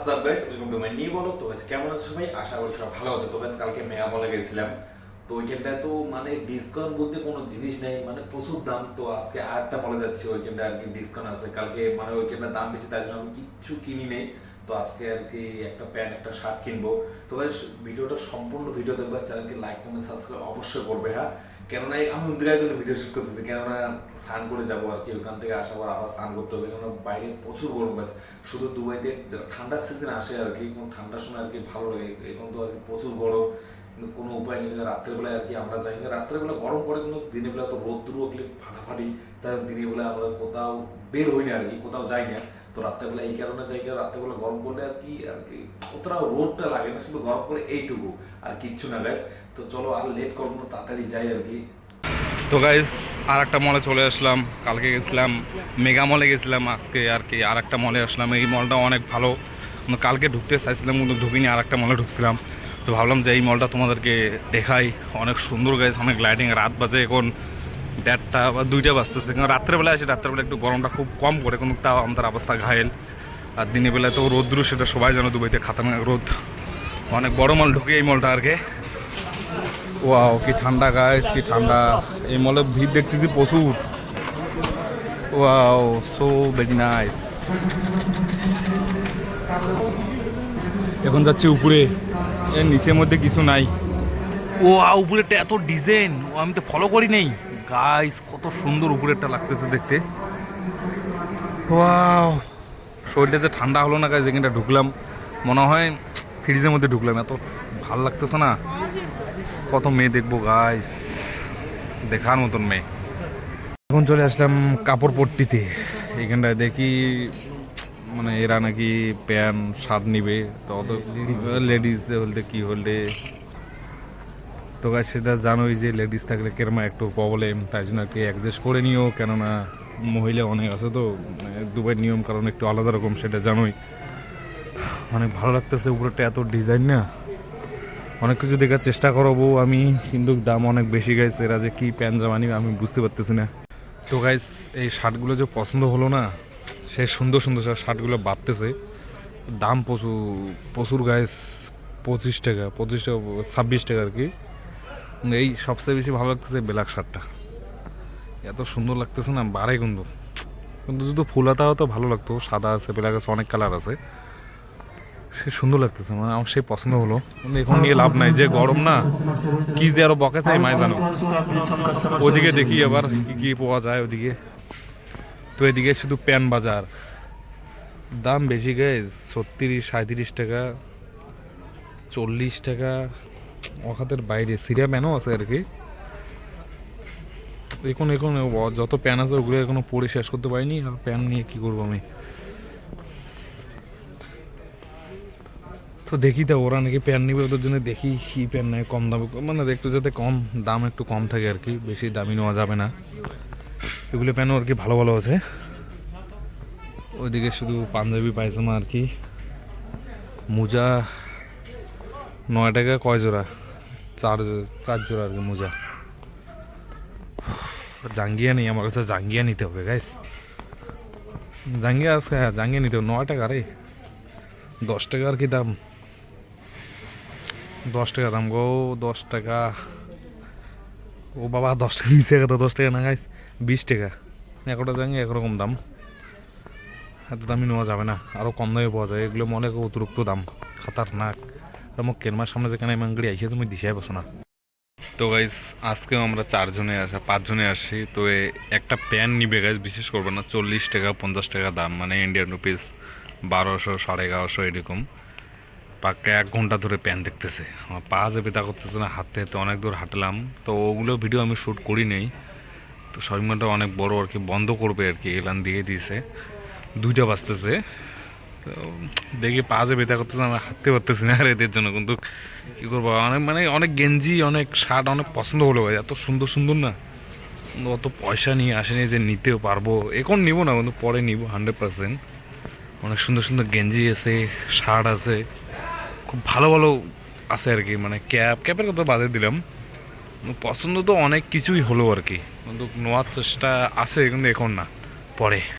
আসসালাম welcome to my new blog তো কেমন আছো সবাই? আশা করি সব ভালো আছো। তো গাইস কালকে মেগা মলে গেছিলাম। তো ওইখানটায় তো মানে ডিসকাউন্ট বলতে কোনো জিনিস নেই মানে প্রচুর দাম। তো আজকে আরেকটা মলে যাচ্ছে ওইখানটা আর কি ডিসকাউন্ট আছে। কালকে মানে ওইখানটা দাম বেশি তার জন্য আমি কিচ্ছু কিনি নেই। তো আজকে আর কি একটা প্যান্ট, একটা শার্ট কিনবো। তো গাইস ভিডিওটা সম্পূর্ণ ভিডিও দেখবে চ্যানেলকে লাইক কমেন্ট সাবস্ক্রাইব অবশ্যই করবে হ্যাঁ? কেননা আমি ইন্দিরায় কিন্তু ভিডিও শুট করতেছি, কেননা স্নান করে যাব আর কি, ওখান থেকে আসার পর আবার স্নান করতে হবে, কেননা বাইরে প্রচুর গরম আছে শুধু দুবাইতে ঠান্ডার সিজন আসে আর কি, কোনো ঠান্ডার সময় আর কি ভালো লাগে, এখন তো আর কি প্রচুর গরম, কিন্তু কোনো উপায় নেই রাত্রেবেলায় আর কি আমরা যাই না। রাত্রেবেলা গরম পড়ে, কিন্তু দিনের বেলা তো রোদ্দুর উঠলে ফাটাফাটি, তাই দিনের বেলা আমরা কোথাও বের হই না আর কি, কোথাও যাই না। তো রাত্রেবেলা এই কারণে যাই কারণ রাত্রেবেলা গরম পড়লে আর কি আর কি অতটা রোদটা লাগে না, শুধু গরম পড়ে এইটুকু, আর কিচ্ছু না গাইস তো চলো আর লেট করব না, তাড়াতাড়ি যাই আর কি। তো গাইস আর একটা মলে চলে আসলাম, কালকে গেছিলাম মেগা মলে গেছিলাম, আজকে আর কি আর একটা মলে আসলাম, এই মলটা অনেক ভালো। কালকে ঢুকতে চাইছিলাম, কিন্তু ঢুকিনি আর একটা মলে ঢুকছিলাম। তো ভাবলাম যে এই মলটা তোমাদেরকে দেখাই, অনেক সুন্দর গাইস অনেক লাইটিং রাত বাজে এখন। দেড়টা বা দুইটা বাজতেছে। কারণ রাত্রেবেলা আসে রাত্রেবেলা একটু গরমটা খুব কম করে কিন্তু তাও আমাদের অবস্থা ঘায়েল। আর দিনের বেলায় তো রোদ্রু সেটা সবাই জানো, দুবাইতে খাতারনাক রোদ। অনেক বড় মল ঢুকে এই মলটা আর কি। ওয়াও, কি ঠান্ডা গাইস কি ঠান্ডা। এই মলে ভিড় দেখতেছি প্রচুর। ওয়াও সো ভেরি নাইস এখন যাচ্ছি উপরে। এর নিচের মধ্যে কিছু নাই। ও আ উপরেরটা এত ডিজাইন ও আমি তো ফলো করি নেই। গাইস কত সুন্দর উপরেরটা লাগতেছে দেখতে। ওয়াও শরীরটা যে ঠান্ডা হলো না গাইস যেখানটা ঢুকলাম। মনে হয় ফ্রিজের মধ্যে ঢুকলাম, এত ভালো লাগতেছে না। কত মেয়ে দেখব গাইস দেখার মতন মেয়ে। এখন চলে আসলাম কাপড় পট্টিতে। এখানটায় দেখি মানে এরা নাকি প্যান্ট, শার্ট নিবে। তো অত লেডিস বলতে কি হলে তো সেটা জানোই যে লেডিস থাকলে কেরমা একটু প্রবলেম তাই জন্য কি অ্যাডজাস্ট করে নিও, কেননা মহিলা অনেক আছে তো মানে দুবাইয়ের নিয়ম কারণ একটু আলাদা রকম, সেটা জানোই। অনেক ভালো লাগতেছে উপরেটা এত ডিজাইন না। অনেক কিছু দেখার চেষ্টা করব আমি কিন্তু দাম অনেক বেশি গাইছে এরা যে কী প্যান্ট জামা নিবে আমি বুঝতে পারতেছি না। তো গাইস এই শার্টগুলো যে পছন্দ হলো না সেই সুন্দর সুন্দর সব শার্টগুলো বাড়তেছে দাম প্রচুর প্রচুর গাইস পঁচিশ টাকা পঁচিশ টাকা, ছাব্বিশ টাকা আর কি। এই সবচেয়ে বেশি ভালো লাগতেছে ব্ল্যাক শার্টটা। এত সুন্দর লাগতেছে না বাড়ে কিন্তু। কিন্তু যদি ফুলাতা হতো ভালো লাগতো, সাদা আছে ব্ল্যাক আছে অনেক কালার আছে। সে সুন্দর লাগতেছে মানে আমার সেই পছন্দ হলো। কিন্তু এখন নিয়ে লাভ নাই, যে গরম না, কি যে আরও বকে চাই মাই জানো। ওদিকে দেখি আবার কি কি পাওয়া যায় ওদিকে। তো এদিকে শুধু প্যান বাজার। দাম বেশি গাইজ, ছত্রিশ সাঁত্রিশ টাকা, চল্লিশ টাকা। অখাতের বাইরে, সিরিয়া প্যানও আছে আর কি। এখন এখন যত প্যান আছে ওগুলো এখনও পড়ে শেষ করতে পারিনি, আর প্যান নিয়ে কি করব আমি? তো দেখি তো, ওরা নাকি প্যান নিবে, ওদের জন্য দেখি কি প্যান নেয়, কম দামে মানে একটু যাতে কম, দাম একটু কম থাকে আর কি, বেশি দামি নেওয়া যাবে না। এগুলো প্যানও আর কি ভালো ভালো আছে। ওইদিকে শুধু পাঞ্জাবি পায়জামা আর কি। মোজা নয় টাকা কয় জোড়া? চার চার জোড়া আর কি মোজা। জাঙ্গিয়া নেই, আমার কাছে জাঙ্গিয়া নিতে হবে গাইস জাঙ্গিয়া আছে হ্যাঁ জাঙ্গিয়া নিতে হবে। নয় টাকা রে। দশ টাকা আর কি দাম? দশ টাকা দাম গো, দশ টাকা। ও বাবা, দশ টাকা নিচে কথা, দশ টাকা না গাইস বিশ টাকা। একটা জাঙ্গি একরকম দাম। এত দামি নেওয়া যাবে না। আরও কম দামে পাওয়া যায়। এগুলো মনে অতিরিক্ত দাম। খাতারনাক। আর মোক কেনমার সামনে যেখানে আমি আঙ্গড়ি আইসে তুমি দিশাই বসো না। তো গাইজ আজকেও আমরা চারজনে আসা, পাঁচজনে আসছি। তো একটা প্যান নিবে গাইজ বিশেষ করব না, চল্লিশ টাকা, পঞ্চাশ টাকা দাম মানে ইন্ডিয়ান রুপিস বারোশো, সাড়ে এগারোশো এরকম। পাক্কা এক ঘণ্টা ধরে প্যান দেখতেছে। আমার পা যে ব্যথা করতেছে না, হাঁটতে হাঁটতে অনেক দূর হাঁটলাম। তো ওগুলো ভিডিও আমি শ্যুট করি নেই। তো শপিংমলটা অনেক বড় আর কি, বন্ধ করবে আর কি, এলান দিয়ে দিয়েছে। দুইটা বাজতেছে। তো দেখি পা যে ব্যথা করতেছে আমি হাঁটতে পারতেছি না। আর এদের জন্য কিন্তু কী করব? অনেক মানে অনেক গেঞ্জি, অনেক শার্ট, অনেক পছন্দ হলো ভাই। এত সুন্দর সুন্দর না। অত পয়সা নিয়ে আসেনি যে নিতেও পারব। এখন নিব না, কিন্তু পরে নিব, হান্ড্রেড পার্সেন্ট। অনেক সুন্দর সুন্দর গেঞ্জি আছে, শার্ট আছে। খুব ভালো ভালো আছে আর কি। মানে ক্যাপ, ক্যাপের কথা বাদে দিলাম। পছন্দ তো অনেক কিছুই হলো আর কি। কিন্তু নেওয়ার চেষ্টা আছে কিন্তু এখন না, পরে।